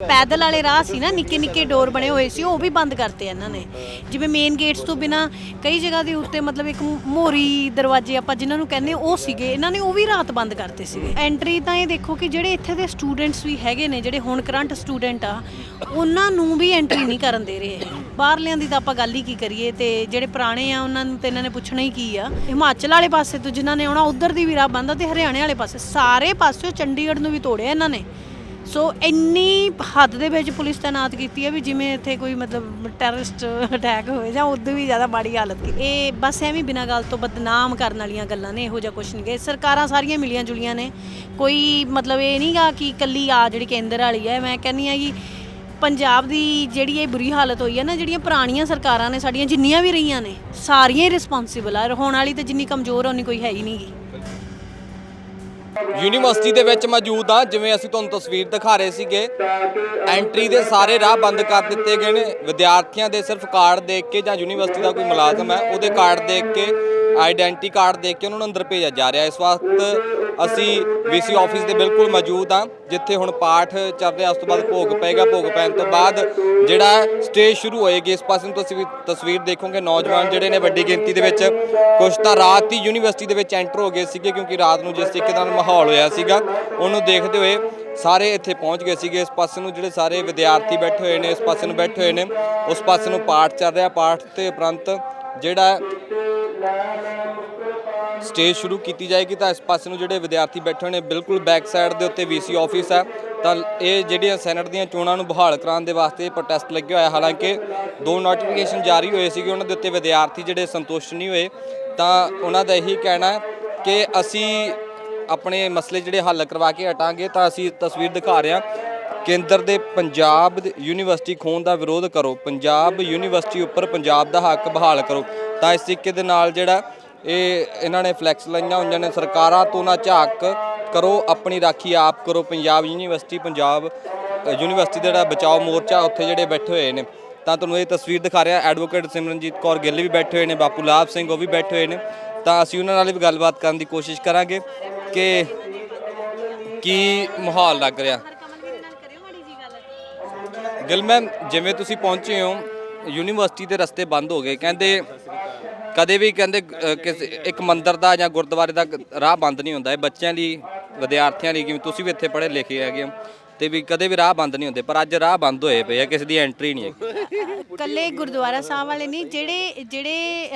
ਪੈਦਲ ਵਾਲੇ ਰਾਹ ਸੀ ਨਾ, ਨਿੱਕੇ ਨਿੱਕੇ ਡੋਰ ਬਣੇ ਹੋਏ ਸੀ, ਉਹ ਵੀ ਬੰਦ ਕਰਤੇ ਇਹਨਾਂ ਨੇ। ਜਿਵੇਂ ਮੇਨ ਗੇਟਸ ਤੋਂ ਬਿਨਾ ਕਈ ਜਗ੍ਹਾ ਦੇ ਉੱਤੇ ਮਤਲਬ ਇੱਕ ਮੋਰੀ ਦਰਵਾਜ਼ੇ ਆਪਾਂ ਜਿਨ੍ਹਾਂ ਨੂੰ ਕਹਿੰਦੇ ਉਹ ਸੀਗੇ, ਇਹਨਾਂ ਨੇ ਉਹ ਵੀ ਰਾਤ ਬੰਦ ਕਰਤੇ ਸੀਗੇ। ਐਂਟਰੀ ਤਾਂ ਇਹ ਦੇਖੋ ਕਿ ਜਿਹੜੇ ਇੱਥੇ ਦੇ ਸਟੂਡੈਂਟਸ ਵੀ ਹੈਗੇ ਨੇ, ਜਿਹੜੇ ਹੁਣ ਕਰੰਟ ਸਟੂਡੈਂਟ ਆ, ਉਹਨਾਂ ਨੂੰ ਵੀ ਐਂਟਰੀ ਨਹੀਂ ਕਰਨ ਦੇ ਰਹੇ ਬਾਹਰਲਿਆਂ ਦੀ ਤਾਂ ਆਪਾਂ ਗੱਲ ਹੀ ਕੀ ਕਰੀਏ ਤੇ ਜਿਹੜੇ ਪੁਰਾਣੇ ਆ, ਉਹਨਾਂ ਨੂੰ ਤੇ ਇਹਨਾਂ ਨੇ ਪੁੱਛਣਾ ਹੀ ਕੀ ਆ। ਹਿਮਾਚਲ ਵਾਲੇ ਪਾਸੇ ਤੋਂ ਜਿਨ੍ਹਾਂ ਨੇ ਆਉਣਾ, ਉਧਰ ਦੀ ਵੀ ਰਾਹ ਬੰਦ ਆ ਤੇ ਹਰਿਆਣੇ ਵਾਲੇ ਪਾਸੇ। ਸਾਰੇ ਪਾਸਿਓਂ ਚੰਡੀਗੜ੍ਹ ਨੂੰ ਵੀ ਤੋੜਿਆ ਇਹਨਾਂ ਨੇ। ਸੋ ਇੰਨੀ ਹੱਦ ਦੇ ਵਿੱਚ ਪੁਲਿਸ ਤਾਇਨਾਤ ਕੀਤੀ ਹੈ ਵੀ ਜਿਵੇਂ ਇੱਥੇ ਕੋਈ ਮਤਲਬ ਟੈਰਰਿਸਟ ਅਟੈਕ ਹੋਏ ਜਾਂ ਉਦੋਂ ਵੀ ਜ਼ਿਆਦਾ ਮਾੜੀ ਹਾਲਤ ਕੀ ਇਹ ਬਸ ਐਵੇਂ ਬਿਨਾਂ ਗੱਲ ਤੋਂ ਬਦਨਾਮ ਕਰਨ ਵਾਲੀਆਂ ਗੱਲਾਂ ਨੇ, ਇਹੋ ਜਿਹਾ ਕੁਝ ਨਹੀਂ। ਗਏ ਸਰਕਾਰਾਂ ਸਾਰੀਆਂ ਮਿਲੀਆਂ ਜੁਲੀਆਂ ਨੇ। ਕੋਈ ਮਤਲਬ ਇਹ ਨਹੀਂਗਾ ਕਿ ਇਕੱਲੀ ਆ ਜਿਹੜੀ ਕੇਂਦਰ ਵਾਲੀ ਹੈ। ਮੈਂ ਕਹਿੰਨੀ ਆ ਕਿ ਪੰਜਾਬ ਦੀ ਜਿਹੜੀ ਇਹ ਬੁਰੀ ਹਾਲਤ ਹੋਈ ਹੈ ਨਾ, ਜਿਹੜੀਆਂ ਪੁਰਾਣੀਆਂ ਸਰਕਾਰਾਂ ਨੇ, ਸਾਡੀਆਂ ਜਿੰਨੀਆਂ ਵੀ ਰਹੀਆਂ ਨੇ, ਸਾਰੀਆਂ ਹੀ ਰਿਸਪੌਂਸਿਬਲ ਆ। ਹੋਣ ਵਾਲੀ ਤੇ ਜਿੰਨੀ ਕਮਜ਼ੋਰ ਆ, ਉਨੀ ਕੋਈ ਹੈ ਹੀ ਨਹੀਂਗੀ ਯੂਨੀਵਰਸਿਟੀ ਦੇ ਵਿੱਚ ਮੌਜੂਦ ਆ ਜਿਵੇਂ ਅਸੀਂ ਤੁਹਾਨੂੰ ਤਸਵੀਰ ਦਿਖਾ ਰਹੇ ਸੀਗੇ। ਐਂਟਰੀ ਦੇ ਸਾਰੇ ਰਾਹ ਬੰਦ ਕਰ ਦਿੱਤੇ ਗਏ ਨੇ। ਵਿਦਿਆਰਥੀਆਂ ਦੇ ਸਿਰਫ ਕਾਰਡ ਦੇਖ ਕੇ ਜਾਂ ਯੂਨੀਵਰਸਿਟੀ ਦਾ ਕੋਈ ਮੁਲਾਜ਼ਮ ਹੈ, ਉਹਦੇ ਕਾਰਡ ਦੇਖ ਕੇ ਆਇਡੈਂਟੀ ਕਾਰਡ ਦੇਖ ਕੇ ਉਹਨਾਂ ਨੂੰ ਅੰਦਰ ਭੇਜਿਆ ਜਾ ਰਿਹਾ। ਇਸ ਵਕਤ ਅਸੀਂ ਵੀਸੀ ਆਫਿਸ ਦੇ ਬਿਲਕੁਲ ਮੌਜੂਦ ਆ ਜਿੱਥੇ ਹੁਣ ਪਾਠ ਚੱਲ ਰਿਹਾ। ਉਸ ਤੋਂ ਬਾਅਦ ਭੋਗ ਪਏਗਾ ਭੋਗ ਪੈਣ ਤੋਂ ਬਾਅਦ ਜਿਹੜਾ ਸਟੇਜ ਸ਼ੁਰੂ ਹੋਏਗੀ, ਇਸ ਪਾਸੇ ਨੂੰ ਤੁਸੀਂ ਵੀ ਤਸਵੀਰ ਦੇਖੋਗੇ। ਨੌਜਵਾਨ ਜਿਹੜੇ ਨੇ ਵੱਡੀ ਗਿਣਤੀ ਦੇ ਵਿੱਚ ਕੁਝ ਤਾਂ ਰਾਤ ਹੀ ਯੂਨੀਵਰਸਿਟੀ ਦੇ ਵਿੱਚ ਐਂਟਰ ਹੋ ਗਏ ਸੀਗੇ, ਕਿਉਂਕਿ ਰਾਤ ਨੂੰ ਜਿਸ ਤਰੀਕੇ ਨਾਲ ਮਾਹੌਲ ਹੋਇਆ ਸੀਗਾ, ਉਹਨੂੰ ਦੇਖਦੇ ਹੋਏ ਸਾਰੇ ਇੱਥੇ ਪਹੁੰਚ ਗਏ ਸੀਗੇ। ਇਸ ਪਾਸੇ ਨੂੰ ਜਿਹੜੇ ਸਾਰੇ ਵਿਦਿਆਰਥੀ ਬੈਠੇ ਹੋਏ ਨੇ, ਇਸ ਪਾਸੇ ਨੂੰ ਬੈਠੇ ਹੋਏ ਨੇ, ਉਸ ਪਾਸੇ ਨੂੰ ਪਾਠ ਚੱਲ ਰਿਹਾ। ਪਾਠ ਤੇ ਉਪਰੰਤ ਜਿਹੜਾ ਸਟੇਜ ਸ਼ੁਰੂ ਕੀਤੀ ਜਾਏਗੀ ਤਾਂ ਇਸ ਪਾਸੇ ਨੂੰ ਜਿਹੜੇ ਵਿਦਿਆਰਥੀ ਬੈਠੇ ਹੋਏ ਨੇ, ਬਿਲਕੁਲ ਬੈਕ ਸਾਈਡ ਦੇ ਉੱਤੇ ਵੀਸੀ ਆਫਿਸ ਹੈ। ਤਾਂ ਇਹ ਜਿਹੜੀਆਂ ਸੈਨੇਟ ਦੀਆਂ ਚੋਣਾਂ ਨੂੰ ਬਹਾਲ ਕਰਾਉਣ ਦੇ ਵਾਸਤੇ ਪ੍ਰੋਟੈਸਟ ਲੱਗਿਆ ਹੋਇਆ ਹਾਲਾਂਕਿ ਦੋ ਨੋਟੀਫਿਕੇਸ਼ਨ ਜਾਰੀ ਹੋਏ ਸੀਗੇ, ਉਹਨਾਂ ਦੇ ਉੱਤੇ ਵਿਦਿਆਰਥੀ ਜਿਹੜੇ ਸੰਤੁਸ਼ਟ ਨਹੀਂ ਹੋਏ। ਤਾਂ ਉਹਨਾਂ ਦਾ ਇਹੀ ਕਹਿਣਾ ਹੈ ਕਿ ਅਸੀਂ ਆਪਣੇ ਮਸਲੇ ਜਿਹੜੇ ਹੱਲ ਕਰਵਾ ਕੇ ਹਟਾਂਗੇ, ਤਾਂ ਅਸੀਂ ਤਸਵੀਰ ਦਿਖਾ ਰਹੇ ਹਾਂ। ਕੇਂਦਰ ਦੇ ਪੰਜਾਬ ਯੂਨੀਵਰਸਿਟੀ ਖੋਣ ਦਾ ਵਿਰੋਧ ਕਰੋ। ਪੰਜਾਬ ਯੂਨੀਵਰਸਿਟੀ ਉੱਪਰ ਪੰਜਾਬ ਦਾ ਹੱਕ ਬਹਾਲ ਕਰੋ। ਤਾਂ ਇਸ ਤਰੀਕੇ ਦੇ ਨਾਲ ਜਿਹੜਾ ਇਹ ਇਹਨਾਂ ਨੇ ਫਲੈਕਸ ਲਾਈਆਂ ਹੋਈਆਂ ਨੇ ਸਰਕਾਰਾਂ ਤੋਂ ਨਾ ਝਾਕ ਕਰੋ, ਆਪਣੀ ਰਾਖੀ ਆਪ ਕਰੋ। ਪੰਜਾਬ ਯੂਨੀਵਰਸਿਟੀ ਪੰਜਾਬ ਯੂਨੀਵਰਸਿਟੀ ਦਾ ਜਿਹੜਾ ਬਚਾਓ ਮੋਰਚਾ ਉੱਥੇ ਜਿਹੜੇ ਬੈਠੇ ਹੋਏ ਨੇ। ਤਾਂ ਤੁਹਾਨੂੰ ਇਹ ਤਸਵੀਰ ਦਿਖਾ ਰਿਹਾ ਐਡਵੋਕੇਟ ਸਿਮਰਨਜੀਤ ਕੌਰ ਗਿੱਲ ਵੀ ਬੈਠੇ ਹੋਏ ਨੇ, ਬਾਪੂ ਲਾਭ ਸਿੰਘ ਉਹ ਵੀ ਬੈਠੇ ਹੋਏ ਨੇ। ਤਾਂ ਅਸੀਂ ਉਹਨਾਂ ਨਾਲ ਵੀ ਗੱਲਬਾਤ ਕਰਨ ਦੀ ਕੋਸ਼ਿਸ਼ ਕਰਾਂਗੇ ਕਿ ਕੀ ਮਾਹੌਲ ਲੱਗ ਰਿਹਾ। ਗਿੱਲ ਮੈਮ ਜਿਵੇਂ ਤੁਸੀਂ ਪਹੁੰਚੇ ਹੋ ਯੂਨੀਵਰਸਿਟੀ ਦੇ ਰਸਤੇ ਬੰਦ ਹੋ ਗਏ। ਕਹਿੰਦੇ ਕਦੇ ਵੀ ਕਹਿੰਦੇ ਅ, ਕਿਸੇ ਇੱਕ ਮੰਦਿਰ ਦਾ ਜਾਂ ਗੁਰਦੁਆਰੇ ਦਾ ਰਾਹ ਬੰਦ ਨਹੀਂ ਹੁੰਦਾ। ਇਹ ਬੱਚਿਆਂ ਲਈ ਵਿਦਿਆਰਥੀਆਂ ਲਈ ਕਿਵੇਂ ਤੁਸੀਂ ਵੀ ਇੱਥੇ ਪੜ੍ਹੇ ਲਿਖੇ ਹੈਗੇ ਹੋ ਤੇ ਵੀ ਕਦੇ ਵੀ ਰਾਹ ਬੰਦ ਨਹੀਂ ਹੁੰਦੇ। ਪਰ ਅੱਜ ਰਾਹ ਬੰਦ ਹੋਏ ਪਏ ਆ ਕਿਸੇ ਦੀ ਐਂਟਰੀ ਨਹੀਂ ਹੈਗੀ। ਕੱਲੇ ਗੁਰਦੁਆਰਾ ਸਾਹਿਬ ਵਾਲੇ ਨਹੀਂ, ਜਿਹੜੇ ਜਿਹੜੇ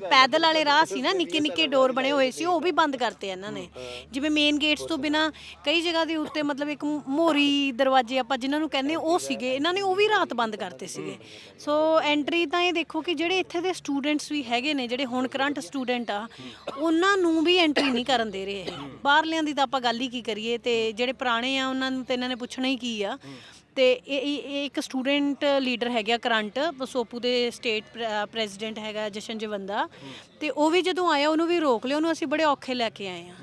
ਪੈਦਲ ਵਾਲੇ ਰਾਹ ਸੀ ਨਾ, ਨਿੱਕੇ ਨਿੱਕੇ ਡੋਰ ਬਣੇ ਹੋਏ ਸੀ, ਉਹ ਵੀ ਬੰਦ ਕਰਤੇ ਇਹਨਾਂ ਨੇ। ਜਿਵੇਂ ਮੇਨ ਗੇਟਸ ਤੋਂ ਬਿਨਾ ਕਈ ਜਗ੍ਹਾ ਦੇ ਉੱਤੇ ਮਤਲਬ ਇੱਕ ਮੋਰੀ ਦਰਵਾਜ਼ੇ ਆਪਾਂ ਜਿਨ੍ਹਾਂ ਨੂੰ ਕਹਿੰਦੇ ਉਹ ਸੀਗੇ, ਇਹਨਾਂ ਨੇ ਉਹ ਵੀ ਰਾਤ ਬੰਦ ਕਰਤੇ ਸੀਗੇ। ਸੋ ਐਂਟਰੀ ਤਾਂ ਇਹ ਦੇਖੋ ਕਿ ਜਿਹੜੇ ਇੱਥੇ ਦੇ ਸਟੂਡੈਂਟਸ ਵੀ ਹੈਗੇ ਨੇ, ਜਿਹੜੇ ਹੁਣ ਕਰੰਟ ਸਟੂਡੈਂਟ ਆ, ਉਹਨਾਂ ਨੂੰ ਵੀ ਐਂਟਰੀ ਨਹੀਂ ਕਰਨ ਦੇ ਰਹੇ ਬਾਹਰਲਿਆਂ ਦੀ ਤਾਂ ਆਪਾਂ ਗੱਲ ਹੀ ਕੀ ਕਰੀਏ ਤੇ ਜਿਹੜੇ ਪੁਰਾਣੇ ਆ, ਉਹਨਾਂ ਨੂੰ ਤੇ ਇਹਨਾਂ ਨੇ ਪੁੱਛਣਾ ਹੀ ਕੀ ਆ। ਤੇ ਇਹ ਇੱਕ ਸਟੂਡੈਂਟ ਲੀਡਰ ਹੈਗਾ ਕਰੰਟ ਸੋਪੂ ਦੇ ਸਟੇਟ ਪ੍ਰੈਜ਼ੀਡੈਂਟ ਹੈਗਾ ਜਸ਼ਨ ਜਵੰਦਾ। ਤੇ ਉਹ ਵੀ ਜਦੋਂ ਆਇਆ ਉਹਨੂੰ ਵੀ ਰੋਕ ਲਿਆ ਉਹਨੂੰ ਅਸੀਂ ਬੜੇ ਔਖੇ ਲੈ ਕੇ ਆਏ ਆ।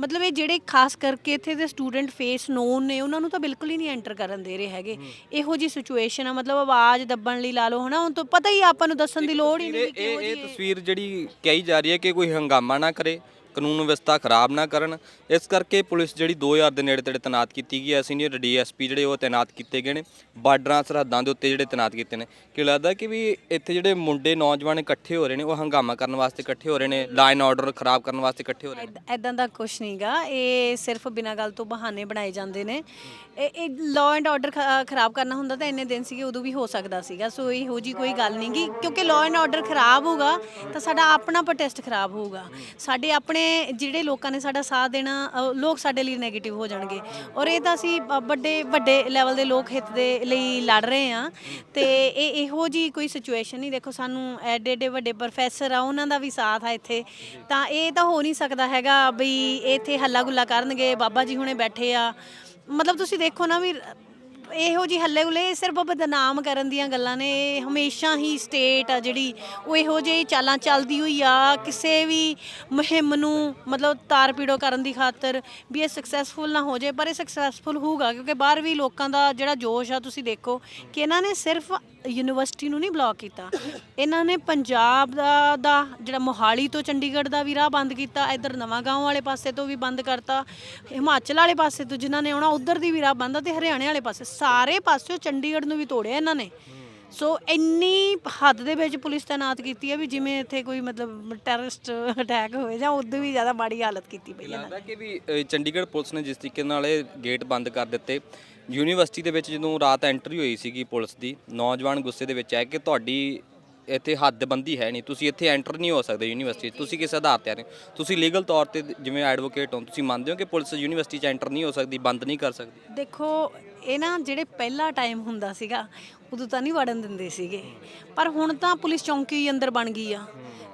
ਮਤਲਬ ਇਹ ਜਿਹੜੇ ਖਾਸ ਕਰਕੇ ਇੱਥੇ ਦੇ ਸਟੂਡੈਂਟ ਫੇਸ ਨੋਨ ਨੇ ਉਹਨਾਂ ਨੂੰ ਤਾਂ ਬਿਲਕੁਲ ਹੀ ਨਹੀਂ ਐਂਟਰ ਕਰਨ ਦੇ ਰਹੇ ਹੈਗੇ। ਇਹੋ ਜੀ ਸਿਚੁਏਸ਼ਨ ਆ ਮਤਲਬ ਆਵਾਜ਼ ਦੱਬਣ ਲਈ ਲਾ ਲਓ ਹਨਾ ਹੁਣ ਤਾਂ ਪਤਾ ਹੀ ਆਪਾਂ ਨੂੰ ਦੱਸਣ ਦੀ ਲੋੜ ਹੀ ਨਹੀਂ ਇਹ ਇਹ ਤਸਵੀਰ ਜਿਹੜੀ ਕਹੀ ਜਾ ਰਹੀ ਹੈ ਕਿ ਕੋਈ ਹੰਗਾਮਾ ਨਾ ਕਰੇ। ਕਾਨੂੰਨ ਵਿਵਸਥਾ ਖਰਾਬ ਨਾ ਕਰਨ। ਇਸ ਕਰਕੇ ਪੁਲਿਸ ਜਿਹੜੀ 2000 ਦੇ ਨੇੜੇ ਤੇੜੇ ਤੈਨਾਤ ਕੀਤੀ ਗਈ ਹੈ। ਸੀਨੀਅਰ ਡੀਐਸਪੀ ਜਿਹੜੇ ਉਹ ਤੈਨਾਤ ਕੀਤੇ ਗਏ ਨੇ। ਬਾਰਡਰਾਂ, ਸਰਹੱਦਾਂ ਦੇ ਉੱਤੇ ਜਿਹੜੇ ਤੈਨਾਤ ਕੀਤੇ ਨੇ। ਕਿ ਲੱਗਦਾ ਕਿ ਵੀ ਇੱਥੇ ਜਿਹੜੇ ਮੁੰਡੇ, ਨੌਜਵਾਨ ਇਕੱਠੇ ਹੋ ਰਹੇ ਨੇ, ਉਹ ਹੰਗਾਮਾ ਕਰਨ ਵਾਸਤੇ ਇਕੱਠੇ ਹੋ ਰਹੇ ਨੇ ਲਾਈਨ ਆਰਡਰ ਖਰਾਬ ਕਰਨ ਵਾਸਤੇ ਇਕੱਠੇ ਹੋ ਰਹੇ ਨੇ? ਐਦਾਂ ਦਾ ਕੁਝ ਨਹੀਂਗਾ ਇਹ ਸਿਰਫ ਬਿਨਾਂ ਗੱਲ ਤੋਂ ਬਹਾਨੇ ਬਣਾਏ ਜਾਂਦੇ ਨੇ। ਇਹ ਇਹ ਲਾਅ ਐਂਡ ਆਰਡਰ ਖਰਾਬ ਕਰਨਾ ਹੁੰਦਾ ਤਾਂ ਇੰਨੇ ਦਿਨ ਸੀਗੇ, ਉਦੋਂ ਵੀ ਹੋ ਸਕਦਾ ਸੀਗਾ। ਸੋ ਇਹੋ ਜੀ ਕੋਈ ਗੱਲ ਨਹੀਂਗੀ ਕਿਉਂਕਿ ਲਾਅ ਐਂਡ ਆਰਡਰ ਖਰਾਬ ਹੋਊਗਾ ਤਾਂ ਸਾਡਾ ਆਪਣਾ ਪ੍ਰੋਟੈਸਟ ਖਰਾਬ ਹੋਊਗਾ। ਸਾਡੇ ਆਪਣੇ ਜਿਹੜੇ ਲੋਕਾਂ ਨੇ ਸਾਡਾ ਸਾਥ ਦੇਣਾ ਅ, ਲੋਕ ਸਾਡੇ ਲਈ 네ਗੇਟਿਵ ਹੋ ਜਾਣਗੇ। ਔਰ ਇਹ ਤਾਂ ਅਸੀਂ ਅ, ਵੱਡੇ ਵੱਡੇ ਲੈਵਲ ਦੇ ਲੋਕ ਹਿੱਤ ਦੇ ਲਈ ਲੜ ਰਹੇ ਆ ਤੇ ਇਹ ਇਹੋ ਜੀ ਕੋਈ ਸਿਚੁਏਸ਼ਨ ਨਹੀਂ। ਦੇਖੋ ਸਾਨੂੰ ਐਡੇ ਐਡੇ ਵੱਡੇ ਪ੍ਰੋਫੈਸਰ ਆ ਉਹਨਾਂ ਦਾ ਵੀ ਸਾਥ ਆ ਇੱਥੇ। ਤਾਂ ਇਹ ਤਾਂ ਹੋ ਨਹੀਂ ਸਕਦਾ ਹੈਗਾ ਬਈ ਇੱਥੇ ਹੱਲਾ ਗੁੱਲਾ ਕਰਨਗੇ ਬਾਬਾ ਜੀ ਹੁਣੇ ਬੈਠੇ ਆ। ਮਤਲਬ ਤੁਸੀਂ ਦੇਖੋ ਨਾ ਵੀ ਇਹੋ ਜੀ ਹੱਲੇ ਗੁੱਲੇ ਸਿਰਫ ਬਦਨਾਮ ਕਰਨ ਦੀਆਂ ਗੱਲਾਂ ਨੇ, ਇਹ ਹਮੇਸ਼ਾ ਹੀ ਸਟੇਟ ਆ ਜਿਹੜੀ ਉਹ ਇਹੋ ਜਿਹੀ ਚਾਲਾਂ ਚੱਲਦੀ ਹੋਈ ਆ, ਕਿਸੇ ਵੀ ਮੁਹਿੰਮ ਨੂੰ ਮਤਲਬ ਤਾਰ ਪੀੜੋ ਕਰਨ ਦੀ ਖਾਤਰ ਵੀ ਇਹ ਸਕਸੈਸਫੁਲ ਨਾ ਹੋ ਜਾਏ, ਪਰ ਇਹ ਸਕਸੈਸਫੁਲ ਹੋਊਗਾ ਕਿਉਂਕਿ ਬਾਹਰ ਵੀ ਲੋਕਾਂ ਦਾ ਜਿਹੜਾ ਜੋਸ਼ ਆ, ਤੁਸੀਂ ਦੇਖੋ ਕਿ ਇਹਨਾਂ ਨੇ ਸਿਰਫ ਯੂਨੀਵਰਸਿਟੀ ਨੂੰ ਨਹੀਂ ਬਲੌਕ ਕੀਤਾ। ਇਹਨਾਂ ਨੇ ਪੰਜਾਬ ਦਾ ਦਾ ਜਿਹੜਾ ਮੋਹਾਲੀ ਤੋਂ ਚੰਡੀਗੜ੍ਹ ਦਾ ਵੀ ਰਾਹ ਬੰਦ ਕੀਤਾ ਇੱਧਰ ਨਵਾਂ ਵਾਲੇ ਪਾਸੇ ਤੋਂ ਵੀ ਬੰਦ ਕਰਤਾ ਹਿਮਾਚਲ ਵਾਲੇ ਪਾਸੇ ਤੋਂ ਜਿਨ੍ਹਾਂ ਨੇ ਆਉਣਾ ਉਧਰ ਦੀ ਵੀ ਰਾਹ ਬੰਦ ਤੇ ਹਰਿਆਣੇ ਵਾਲੇ ਪਾਸੇ। ਸਾਰੇ ਪਾਸਿਓਂ ਚੰਡੀਗੜ੍ਹ ਨੂੰ ਵੀ ਤੋੜਿਆ ਇਹਨਾਂ ਨੇ। ਸੋ ਇੰਨੀ ਹੱਦ ਦੇ ਵਿੱਚ ਪੁਲਿਸ ਤਾਇਨਾਤ ਕੀਤੀ ਹੈ ਵੀ ਜਿਵੇਂ ਇੱਥੇ ਕੋਈ ਮਤਲਬ ਟੈਰਰਿਸਟ ਅਟੈਕ ਹੋਏ ਜਾਂ ਉਦੋਂ ਵੀ ਜ਼ਿਆਦਾ ਮਾੜੀ ਹਾਲਤ ਕੀਤੀ ਪਈ ਹੈ ਲੱਗਦਾ ਕਿ ਵੀ ਅ, ਚੰਡੀਗੜ੍ਹ ਪੁਲਿਸ ਨੇ ਜਿਸ ਤਰੀਕੇ ਨਾਲ ਇਹ ਗੇਟ ਬੰਦ ਕਰ ਦਿੱਤੇ ਯੂਨੀਵਰਸਿਟੀ ਦੇ ਵਿੱਚ ਜਦੋਂ ਰਾਤ ਐਂਟਰੀ ਹੋਈ ਸੀਗੀ ਪੁਲਿਸ ਦੀ, ਨੌਜਵਾਨ ਗੁੱਸੇ ਦੇ ਵਿੱਚ ਹੈ ਕਿ ਤੁਹਾਡੀ ਇੱਥੇ ਹੱਦਬੰਦੀ ਹੈ ਨਹੀਂ, ਤੁਸੀਂ ਇੱਥੇ ਐਂਟਰ ਨਹੀਂ ਹੋ ਸਕਦੇ ਯੂਨੀਵਰਸਿਟੀ 'ਚ। ਤੁਸੀਂ ਕਿਸ ਆਧਾਰ ਤੇ ਆ ਰਹੇ ਹੋ? ਤੁਸੀਂ ਲੀਗਲ ਤੌਰ ਤੇ ਜਿਵੇਂ ਐਡਵੋਕੇਟ ਹੋ, ਤੁਸੀਂ ਮੰਨਦੇ ਹੋ ਕਿ ਪੁਲਿਸ ਯੂਨੀਵਰਸਿਟੀ 'ਚ ਐਂਟਰ ਨਹੀਂ ਹੋ ਸਕਦੀ, ਬੰਦ ਨਹੀਂ ਕਰ ਸਕਦੀ ਦੇਖੋ ਇਹ ਨਾ ਜਿਹੜੇ ਪਹਿਲਾ ਟਾਈਮ ਹੁੰਦਾ ਸੀਗਾ ਉਦੋਂ ਤਾਂ ਨਹੀਂ ਵੜਨ ਦਿੰਦੇ ਸੀਗੇ। ਪਰ ਹੁਣ ਤਾਂ ਪੁਲਿਸ ਚੌਂਕੀ ਹੀ ਅੰਦਰ ਬਣ ਗਈ ਆ।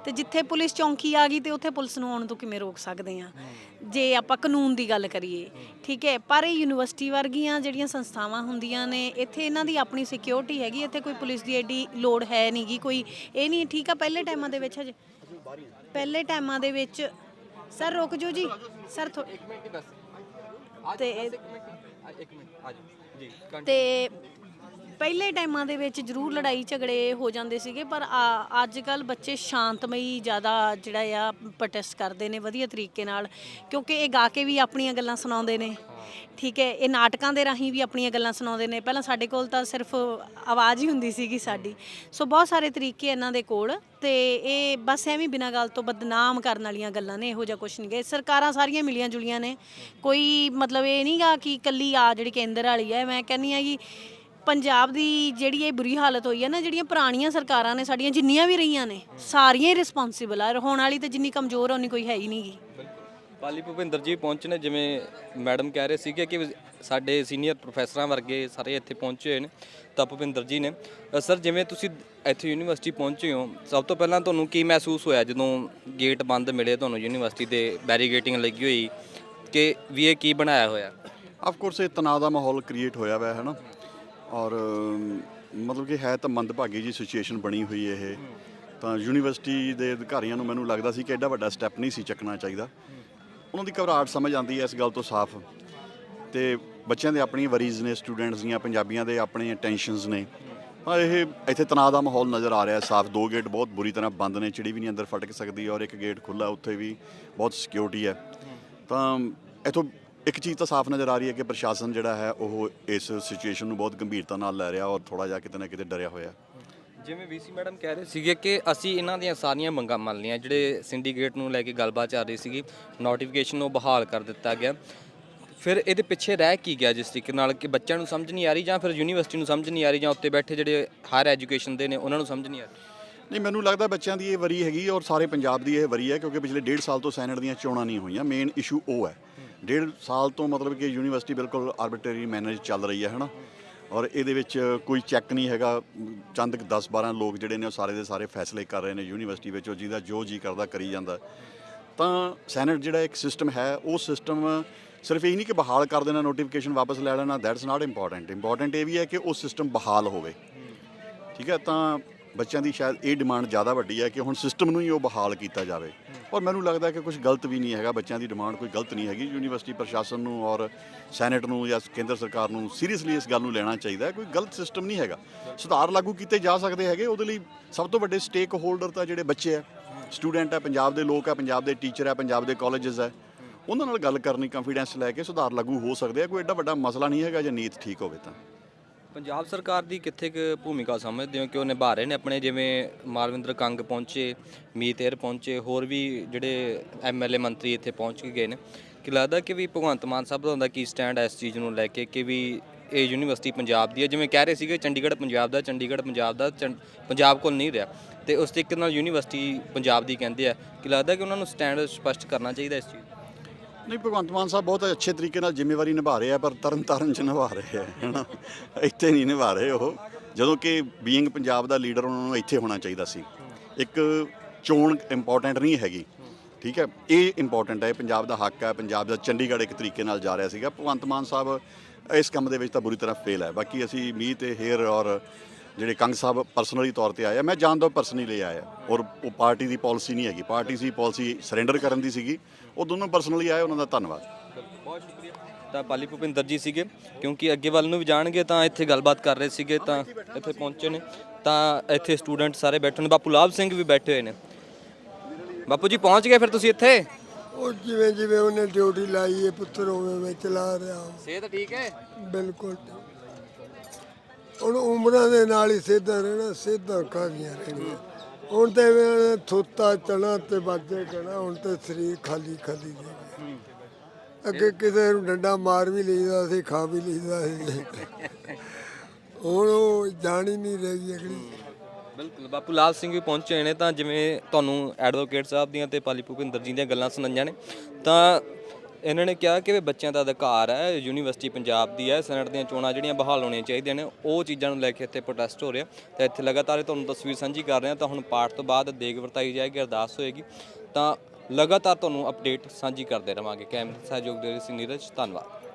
ਤੇ ਜਿੱਥੇ ਪੁਲਿਸ ਚੌਂਕੀ ਆ ਗਈ ਤੇ ਉੱਥੇ ਪੁਲਿਸ ਨੂੰ ਆਉਣ ਤੋਂ ਕਿਵੇਂ ਰੋਕ ਸਕਦੇ ਆ? ਜੇ ਆਪਾਂ ਕਾਨੂੰਨ ਦੀ ਗੱਲ ਕਰੀਏ ਠੀਕ ਹੈ ਪਰ ਇਹ ਯੂਨੀਵਰਸਿਟੀ ਵਰਗੀਆਂ ਜਿਹੜੀਆਂ ਸੰਸਥਾਵਾਂ ਹੁੰਦੀਆਂ ਨੇ ਇੱਥੇ ਇਹਨਾਂ ਦੀ ਆਪਣੀ ਸਿਕਿਉਰਿਟੀ ਹੈਗੀ ਇੱਥੇ ਕੋਈ ਪੁਲਿਸ ਦੀ ਐਡੀ ਲੋੜ ਹੈ ਨਹੀਂਗੀ ਕੋਈ ਇਹ ਨਹੀਂ ਠੀਕ ਆ ਪਹਿਲੇ ਟਾਈਮਾਂ ਦੇ ਵਿੱਚ ਹਜੇ ਪਹਿਲੇ ਟਾਈਮਾਂ ਦੇ ਵਿੱਚ ਸਰ ਰੁਕ ਜਾਓ ਜੀ ਸਰ ਤੇ ਇੱਕ ਮਿੰਟ ਆ ਜਾਓ। ਤੇ ਪਹਿਲੇ ਟਾਈਮਾਂ ਦੇ ਵਿੱਚ ਜ਼ਰੂਰ ਲੜਾਈ ਝਗੜੇ ਹੋ ਜਾਂਦੇ ਸੀਗੇ, ਪਰ ਆ- ਅੱਜ ਕੱਲ ਬੱਚੇ ਸ਼ਾਂਤਮਈ ਜ਼ਿਆਦਾ ਜਿਹੜਾ ਆ ਪ੍ਰੋਟੈਸਟ ਕਰਦੇ ਨੇ ਵਧੀਆ ਤਰੀਕੇ ਨਾਲ, ਕਿਉਂਕਿ ਇਹ ਗਾ ਕੇ ਵੀ ਆਪਣੀਆਂ ਗੱਲਾਂ ਸੁਣਾਉਂਦੇ ਨੇ। ਠੀਕ ਹੈ, ਇਹ ਨਾਟਕਾਂ ਦੇ ਰਾਹੀਂ ਵੀ ਆਪਣੀਆਂ ਗੱਲਾਂ ਸੁਣਾਉਂਦੇ ਨੇ। ਪਹਿਲਾਂ ਸਾਡੇ ਕੋਲ ਤਾਂ ਸਿਰਫ ਆਵਾਜ਼ ਹੀ ਹੁੰਦੀ ਸੀਗੀ ਸਾਡੀ। ਸੋ ਬਹੁਤ ਸਾਰੇ ਤਰੀਕੇ ਇਹਨਾਂ ਦੇ ਕੋਲ ਤੇ ਇਹ ਬਸ ਐਵੇਂ ਬਿਨਾਂ ਗੱਲ ਤੋਂ ਬਦਨਾਮ ਕਰਨ ਵਾਲੀਆਂ ਗੱਲਾਂ ਨੇ, ਇਹੋ ਜਿਹਾ ਕੁਝ ਨਹੀਂ ਗੇ। ਸਰਕਾਰਾਂ ਸਾਰੀਆਂ ਮਿਲੀਆਂ ਜੁਲੀਆਂ ਨੇ। ਕੋਈ ਮਤਲਬ ਇਹ ਨਹੀਂਗਾ ਕਿ ਕੱਲੀ ਆ ਜਿਹੜੀ ਕੇਂਦਰ ਵਾਲੀ ਹੈ। ਮੈਂ ਕਹਿੰਨੀ ਆ ਕਿ ਪੰਜਾਬ ਦੀ ਜਿਹੜੀ ਇਹ ਬੁਰੀ ਹਾਲਤ ਹੋਈ ਹੈ ਨਾ ਜਿਹੜੀਆਂ ਪੁਰਾਣੀਆਂ ਸਰਕਾਰਾਂ ਨੇ ਸਾਡੀਆਂ ਜਿੰਨੀਆਂ ਵੀ ਰਹੀਆਂ ਨੇ ਸਾਰੀਆਂ ਹੀ ਰਿਸਪੌਂਸਿਬਲ ਆ। ਹੋਣ ਵਾਲੀ ਤੇ ਜਿੰਨੀ ਕਮਜ਼ੋਰ ਆ ਉਨੀ ਕੋਈ ਹੈ ਹੀ ਨਹੀਂਗੀ ਪਾਲੀ ਭੁਪਿੰਦਰ ਜੀ ਪਹੁੰਚੇ ਨੇ ਜਿਵੇਂ ਮੈਡਮ ਕਹਿ ਰਹੇ ਸੀਗੇ ਕਿ ਸਾਡੇ ਸੀਨੀਅਰ ਪ੍ਰੋਫੈਸਰਾਂ ਵਰਗੇ ਸਾਰੇ ਇੱਥੇ ਪਹੁੰਚੇ ਹੋਏ ਨੇ ਤਾਂ ਭੁਪਿੰਦਰ ਜੀ ਨੇ। ਸਰ ਜਿਵੇਂ ਤੁਸੀਂ ਇੱਥੇ ਯੂਨੀਵਰਸਿਟੀ ਪਹੁੰਚੇ ਹੋ ਸਭ ਤੋਂ ਪਹਿਲਾਂ ਤੁਹਾਨੂੰ ਕੀ ਮਹਿਸੂਸ ਹੋਇਆ ਜਦੋਂ ਗੇਟ ਬੰਦ ਮਿਲੇ ਤੁਹਾਨੂੰ ਯੂਨੀਵਰਸਿਟੀ ਦੇ ਬੈਰੀਗੇਟਿੰਗ ਲੱਗੀ ਹੋਈ? ਕਿ ਵੀ ਇਹ ਕੀ ਬਣਾਇਆ ਹੋਇਆ? ਆਫ ਕੋਰਸ ਇਹ ਤਣਾਅ ਦਾ ਮਾਹੌਲ ਕ੍ਰੀਏਟ ਹੋਇਆ ਹੋਇਆ ਹੈ ਨਾ? ਔਰ ਮਤਲਬ ਕਿ ਹੈ ਤਾਂ ਮੰਦਭਾਗੀ ਜੀ ਸਿਚੁਏਸ਼ਨ ਬਣੀ ਹੋਈ ਇਹ। ਤਾਂ ਯੂਨੀਵਰਸਿਟੀ ਦੇ ਅਧਿਕਾਰੀਆਂ ਨੂੰ ਮੈਨੂੰ ਲੱਗਦਾ ਸੀ ਕਿ ਐਡਾ ਵੱਡਾ ਸਟੈਪ ਨਹੀਂ ਸੀ ਚੱਕਣਾ ਚਾਹੀਦਾ। ਉਹਨਾਂ ਦੀ ਘਬਰਾਹਟ ਸਮਝ ਆਉਂਦੀ ਹੈ ਇਸ ਗੱਲ ਤੋਂ ਸਾਫ਼। ਤੇ ਬੱਚਿਆਂ ਦੇ ਆਪਣੀਆਂ ਵਰੀਜ਼ ਨੇ ਸਟੂਡੈਂਟਸ ਦੀਆਂ, ਪੰਜਾਬੀਆਂ ਦੇ ਆਪਣੇ ਟੈਨਸ਼ਨਸ ਨੇ। ਤਾਂ ਇਹ ਇੱਥੇ ਤਣਾਅ ਦਾ ਮਾਹੌਲ ਨਜ਼ਰ ਆ ਰਿਹਾ ਸਾਫ਼। ਦੋ ਗੇਟ ਬਹੁਤ ਬੁਰੀ ਤਰ੍ਹਾਂ ਬੰਦ ਨੇ, ਚਿੜੀ ਵੀ ਨਹੀਂ ਅੰਦਰ ਫਟਕ ਸਕਦੀ ਔਰ ਇੱਕ ਗੇਟ ਖੁੱਲਾ ਉੱਥੇ ਵੀ ਬਹੁਤ ਸਿਕਿਉਰਿਟੀ ਹੈ। ਤਾਂ ਇਥੋਂ ਇੱਕ ਚੀਜ਼ ਤਾਂ ਸਾਫ਼ ਨਜ਼ਰ ਆ ਰਹੀ ਹੈ ਕਿ ਪ੍ਰਸ਼ਾਸਨ ਜਿਹੜਾ ਹੈ ਉਹ ਇਸ ਸਿਚੁਏਸ਼ਨ ਨੂੰ ਬਹੁਤ ਗੰਭੀਰਤਾ ਨਾਲ ਲੈ ਰਿਹਾ ਔਰ ਥੋੜਾ ਜਿਹਾ ਕਿਤੇ ਨਾ ਕਿਤੇ ਡਰਿਆ ਹੋਇਆ। ਜਿਵੇਂ ਵੀਸੀ ਮੈਡਮ ਕਹਿ ਰਹੇ ਸੀਗੇ ਕਿ ਅਸੀਂ ਇਹਨਾਂ ਦੀਆਂ ਸਾਰੀਆਂ ਮੰਗਾਂ ਮੰਨ ਲਈਆਂ ਜਿਹੜੇ ਸਿੰਡੀਕੇਟ ਨੂੰ ਲੈ ਕੇ ਗੱਲਬਾਤ ਚੱਲ ਰਹੀ ਸੀਗੀ ਨੋਟੀਫਿਕੇਸ਼ਨ ਉਹ ਬਹਾਲ ਕਰ ਦਿੱਤਾ ਗਿਆ। ਫਿਰ ਇਹਦੇ ਪਿੱਛੇ ਰਹਿ ਕੀ ਗਿਆ ਜਿਸ ਤਰੀਕੇ ਨਾਲ ਕਿ ਬੱਚਿਆਂ ਨੂੰ ਸਮਝ ਨਹੀਂ ਆ ਰਹੀ ਜਾਂ ਫਿਰ ਯੂਨੀਵਰਸਿਟੀ ਨੂੰ ਸਮਝ ਨਹੀਂ ਆ ਰਹੀ ਜਾਂ ਉੱਤੇ ਬੈਠੇ ਜਿਹੜੇ ਹਾਇਰ ਐਜੂਕੇਸ਼ਨ ਦੇ ਨੇ ਉਹਨਾਂ ਨੂੰ ਸਮਝ ਨਹੀਂ ਆ ਰਹੀ? ਨਹੀਂ ਮੈਨੂੰ ਲੱਗਦਾ ਬੱਚਿਆਂ ਦੀ ਇਹ ਵਰੀ ਹੈਗੀ ਔਰ ਸਾਰੇ ਪੰਜਾਬ ਦੀ ਇਹ ਵਰੀ ਹੈ ਕਿਉਂਕਿ ਪਿਛਲੇ ਡੇਢ ਸਾਲ ਤੋਂ ਸੈਨੇਟ ਦੀਆਂ ਚੋਣਾਂ ਨਹੀਂ ਹੋਈਆਂ। ਮੇਨ ਇਸ਼ੂ ਉਹ ਹੈ ਡੇਢ ਸਾਲ ਤੋਂ ਮਤਲਬ ਕਿ ਯੂਨੀਵਰਸਿਟੀ ਬਿਲਕੁਲ ਆਰਬਿਟਰੀ ਮੈਨੇਜ ਚੱਲ ਰਹੀ ਹੈ, ਹਨਾ? ਔਰ ਇਹਦੇ ਵਿੱਚ ਕੋਈ ਚੈੱਕ ਨਹੀਂ ਹੈਗਾ। ਚੰਦ 10 12 ਲੋਕ ਜਿਹੜੇ ਨੇ ਉਹ ਸਾਰੇ ਦੇ ਸਾਰੇ ਫੈਸਲੇ ਕਰ ਰਹੇ ਨੇ ਯੂਨੀਵਰਸਿਟੀ ਵਿੱਚ, ਉਹ ਜਿਹਦਾ ਜੋ ਜੀ ਕਰਦਾ ਕਰੀ ਜਾਂਦਾ। ਤਾਂ ਸੈਨੇਟ ਜਿਹੜਾ ਇੱਕ ਸਿਸਟਮ ਹੈ, ਉਹ ਸਿਸਟਮ ਸਿਰਫ ਇਹ ਨਹੀਂ ਕਿ ਬਹਾਲ ਕਰ ਦੇਣਾ ਨੋਟੀਫਿਕੇਸ਼ਨ ਵਾਪਸ ਲੈ ਲੈਣਾ ਦੈਟਸ ਨਾਟ ਇੰਪੋਰਟੈਂਟ ਇੰਪੋਰਟੈਂਟ ਇਹ ਵੀ ਹੈ ਕਿ ਉਹ ਸਿਸਟਮ ਬਹਾਲ ਹੋਵੇ। ਠੀਕ ਹੈ, ਤਾਂ ਬੱਚਿਆਂ ਦੀ ਸ਼ਾਇਦ ਇਹ ਡਿਮਾਂਡ ਜ਼ਿਆਦਾ ਵੱਡੀ ਹੈ ਕਿ ਹੁਣ ਸਿਸਟਮ ਨੂੰ ਹੀ ਉਹ ਬਹਾਲ ਕੀਤਾ ਜਾਵੇ। ਔਰ ਮੈਨੂੰ ਲੱਗਦਾ ਕਿ ਕੁਝ ਗਲਤ ਵੀ ਨਹੀਂ ਹੈਗਾ, ਬੱਚਿਆਂ ਦੀ ਡਿਮਾਂਡ ਕੋਈ ਗਲਤ ਨਹੀਂ ਹੈਗੀ। ਯੂਨੀਵਰਸਿਟੀ ਪ੍ਰਸ਼ਾਸਨ ਨੂੰ ਔਰ ਸੈਨੇਟ ਨੂੰ ਜਾਂ ਕੇਂਦਰ ਸਰਕਾਰ ਨੂੰ ਸੀਰੀਅਸਲੀ ਇਸ ਗੱਲ ਨੂੰ ਲੈਣਾ ਚਾਹੀਦਾ ਕੋਈ ਗਲਤ ਸਿਸਟਮ ਨਹੀਂ ਹੈਗਾ। ਸੁਧਾਰ ਲਾਗੂ ਕੀਤੇ ਜਾ ਸਕਦੇ ਹੈਗੇ। ਉਹਦੇ ਲਈ ਸਭ ਤੋਂ ਵੱਡੇ ਸਟੇਕ ਹੋਲਡਰ ਤਾਂ ਜਿਹੜੇ ਬੱਚੇ ਆ ਸਟੂਡੈਂਟ ਹੈ, ਪੰਜਾਬ ਦੇ ਲੋਕ ਆ ਪੰਜਾਬ ਦੇ ਟੀਚਰ ਆ ਪੰਜਾਬ ਦੇ ਕਾਲਜਸ ਹੈ। ਉਹਨਾਂ ਨਾਲ ਗੱਲ ਕਰਨੀ ਕੰਫੀਡੈਂਸ ਲੈ ਕੇ ਸੁਧਾਰ ਲਾਗੂ ਹੋ ਸਕਦੇ ਆ ਕੋਈ ਐਡਾ ਵੱਡਾ ਮਸਲਾ ਨਹੀਂ ਹੈਗਾ ਜੇ ਨੀਤ ਠੀਕ ਹੋਵੇ ਤਾਂ। ਪੰਜਾਬ ਸਰਕਾਰ ਦੀ ਕਿੱਥੇ ਕੁ ਭੂਮਿਕਾ ਸਮਝਦੇ ਹੋ? ਕਿ ਉਹ ਨਿਭਾ ਰਹੇ ਨੇ ਆਪਣੇ? ਜਿਵੇਂ ਮਾਲਵਿੰਦਰ ਕੰਗ ਪਹੁੰਚੇ, ਮੀਤ ਏਰ ਪਹੁੰਚੇ, ਹੋਰ ਵੀ ਜਿਹੜੇ ਐਮਐਲਏ ਮੰਤਰੀ ਇੱਥੇ ਪਹੁੰਚ ਕੇ ਗਏ ਨੇ। ਕਿ ਲੱਗਦਾ ਕਿ ਵੀ ਭਗਵੰਤ ਮਾਨ ਸਾਹਿਬ ਦਾ ਹੁੰਦਾ ਕੀ ਸਟੈਂਡ ਹੈ ਇਸ ਚੀਜ਼ ਨੂੰ ਲੈ ਕੇ ਕਿ ਵੀ ਇਹ ਯੂਨੀਵਰਸਿਟੀ ਪੰਜਾਬ ਦੀ ਹੈ? ਜਿਵੇਂ ਕਹਿ ਰਹੇ ਸੀਗੇ ਚੰਡੀਗੜ੍ਹ ਪੰਜਾਬ ਦਾ, ਚੰਡੀਗੜ੍ਹ ਪੰਜਾਬ ਦਾ, ਚੰ- ਪੰਜਾਬ ਕੋਲ ਨਹੀਂ ਰਿਹਾ। ਤੇ ਉਸ ਤਰੀਕੇ ਨਾਲ ਯੂਨੀਵਰਸਿਟੀ ਪੰਜਾਬ ਦੀ ਕਹਿੰਦੇ ਆ। ਕਿ ਲੱਗਦਾ ਕਿ ਉਹਨਾਂ ਨੂੰ ਸਟੈਂਡ ਸਪਸ਼ਟ ਕਰਨਾ ਚਾਹੀਦਾ ਇਸ ਚੀਜ਼ ਨਹੀਂ, ਭਗਵੰਤ ਮਾਨ ਸਾਹਿਬ ਬਹੁਤ ਅੱਛੇ ਤਰੀਕੇ ਨਾਲ ਜ਼ਿੰਮੇਵਾਰੀ ਨਿਭਾ ਰਹੇ ਆ, ਪਰ ਤਰਨਤਾਰਨ ਚ ਨਿਭਾ ਰਹੇ ਆ, ਹੈਨਾ? ਇੱਥੇ ਨਹੀਂ ਨਿਭਾ ਰਹੇ ਉਹ। ਜਦੋਂ ਕਿ ਬੀਇੰਗ ਪੰਜਾਬ ਦਾ ਲੀਡਰ ਉਹਨਾਂ ਨੂੰ ਇੱਥੇ ਹੋਣਾ ਚਾਹੀਦਾ ਸੀ। ਇੱਕ ਚੋਣ ਇੰਪੋਰਟੈਂਟ ਨਹੀਂ ਹੈਗੀ, ਠੀਕ ਹੈ? ਇਹ ਇੰਪੋਰਟੈਂਟ ਹੈ ਇਹ ਪੰਜਾਬ ਦਾ ਹੱਕ ਹੈ, ਪੰਜਾਬ ਦਾ ਚੰਡੀਗੜ੍ਹ ਇੱਕ ਤਰੀਕੇ ਨਾਲ ਜਾ ਰਿਹਾ ਸੀਗਾ। ਭਗਵੰਤ ਮਾਨ ਸਾਹਿਬ ਇਸ ਕੰਮ ਦੇ ਵਿੱਚ ਤਾਂ ਬੁਰੀ ਤਰ੍ਹਾਂ ਫੇਲ ਹੈ। ਬਾਕੀ ਅਸੀਂ ਮੀਂਹ ਤੇ ਹੇਰ ਔਰ ਜਿਹੜੇ ਕੰਗ ਸਾਹਿਬ ਪਰਸਨਲੀ ਤੌਰ ਤੇ ਆਏ ਆ, ਮੈਂ ਜਾਣਦਾ ਪਰਸਨਲੀ ਆਇਆ। ਔਰ ਉਹ ਪਾਰਟੀ ਦੀ ਪਾਲਿਸੀ ਨਹੀਂ ਹੈਗੀ। ਪਾਰਟੀ ਸੀ ਪਾਲਿਸੀ ਸਰੈਂਡਰ ਕਰਨ ਦੀ ਸੀਗੀ। ਉਹ ਦੋਨੋਂ ਪਰਸਨਲੀ ਆਏ ਉਹਨਾਂ ਦਾ ਧੰਨਵਾਦ। ਬਹੁਤ ਸ਼ੁਕਰੀਆ। ਤਾਂ ਪਾਲੀ ਭੁਪਿੰਦਰ ਜੀ ਸੀਗੇ ਕਿਉਂਕਿ ਅੱਗੇ ਵੱਲ ਨੂੰ ਵੀ ਜਾਣਗੇ ਤਾਂ ਇੱਥੇ ਗੱਲਬਾਤ ਕਰ ਰਹੇ ਸੀਗੇ ਤਾਂ ਇੱਥੇ ਪਹੁੰਚੇ ਨੇ। ਤਾਂ ਇੱਥੇ ਸਟੂਡੈਂਟ ਸਾਰੇ ਬੈਠੇ ਨੇ ਬਾਪੂ ਲਾਭ ਸਿੰਘ ਵੀ ਬੈਠੇ ਹੋਏ ਨੇ। ਬਾਪੂ ਜੀ ਪਹੁੰਚ ਗਏ ਫਿਰ ਤੁਸੀਂ ਇੱਥੇ? ਉਹ ਜਿਵੇਂ ਜਿਵੇਂ ਉਹਨੇ ਡਿਊਟੀ ਲਾਈ ਹੈ ਪੁੱਤਰ ਉਵੇਂ ਮੈਂ ਚਲਾ ਰਿਹਾ। ਹਾਂ। ਸਿਹਤ ਠੀਕ ਹੈ? ਬਿਲਕੁਲ। ਹੁਣ ਉਮਰਾਂ ਦੇ ਨਾਲ ਹੀ ਸਿੱਧਾ ਰਹਿਣਾ ਸਿੱਧਾ ਕਾਹਦੀਆਂ ਰਹਿਣੀਆਂ। ਹੁਣ ਤੇ ਥੋਤਾ ਥੁੱਤਾ ਚਣਾ ਤੇ ਬਾਜੇ ਕਣਾ ਹੁਣ ਤੇ ਸਰੀਰ ਖਾਲੀ ਖਾਲੀ ਜਿਹੇ ਅੱਗੇ ਕਿਸੇ ਨੂੰ ਡੰਡਾ ਮਾਰ ਵੀ ਲਈਦਾ ਸੀ, ਖਾ ਵੀ ਲਈਦਾ ਸੀ। ਹੁਣ ਉਹ ਜਾਣੀ ਹੀ ਨਹੀਂ ਰਹੀ ਅਗਲੀ। ਬਿਲਕੁਲ, ਬਾਪੂ ਲਾਲ ਸਿੰਘ ਵੀ ਪਹੁੰਚੇ ਨੇ, ਤਾਂ ਜਿਵੇਂ ਤੁਹਾਨੂੰ ਐਡਵੋਕੇਟ ਸਾਹਿਬ ਦੀਆਂ ਤੇ ਪਾਲੀ ਭੁਪਿੰਦਰ ਜੀ ਦੀਆਂ ਗੱਲਾਂ ਸੁਣਾਈਆਂ ਨੇ, ਤਾਂ ਇਹਨਾਂ ਨੇ ਕਿਹਾ ਕਿ ਵੀ ਬੱਚਿਆਂ ਦਾ ਅਧਿਕਾਰ ਹੈ, ਯੂਨੀਵਰਸਿਟੀ ਪੰਜਾਬ ਦੀ ਹੈ, ਸੈਨੇਟ ਦੀਆਂ ਚੋਣਾਂ ਜਿਹੜੀਆਂ ਬਹਾਲ ਹੋਣੀਆਂ ਚਾਹੀਦੀਆਂ ਨੇ, ਉਹ ਚੀਜ਼ਾਂ ਨੂੰ ਲੈ ਕੇ ਇੱਥੇ ਪ੍ਰੋਟੈਸਟ ਹੋ ਰਿਹਾ। ਤਾਂ ਇੱਥੇ ਲਗਾਤਾਰ ਇਹ ਤੁਹਾਨੂੰ ਤਸਵੀਰ ਸਾਂਝੀ ਕਰ ਰਹੇ ਹਾਂ, ਤਾਂ ਹੁਣ ਪਾਠ ਤੋਂ ਬਾਅਦ ਦੇਗ ਵਰਤਾਈ ਜਾਏਗੀ, ਅਰਦਾਸ ਹੋਏਗੀ। ਤਾਂ ਲਗਾਤਾਰ ਤੁਹਾਨੂੰ ਅਪਡੇਟ ਸਾਂਝੀ ਕਰਦੇ ਰਵਾਂਗੇ। ਕੈਮਰੇ ਸਹਿਯੋਗ ਦੇ ਲਈ ਸੀ ਨੀਰਜ, ਧੰਨਵਾਦ।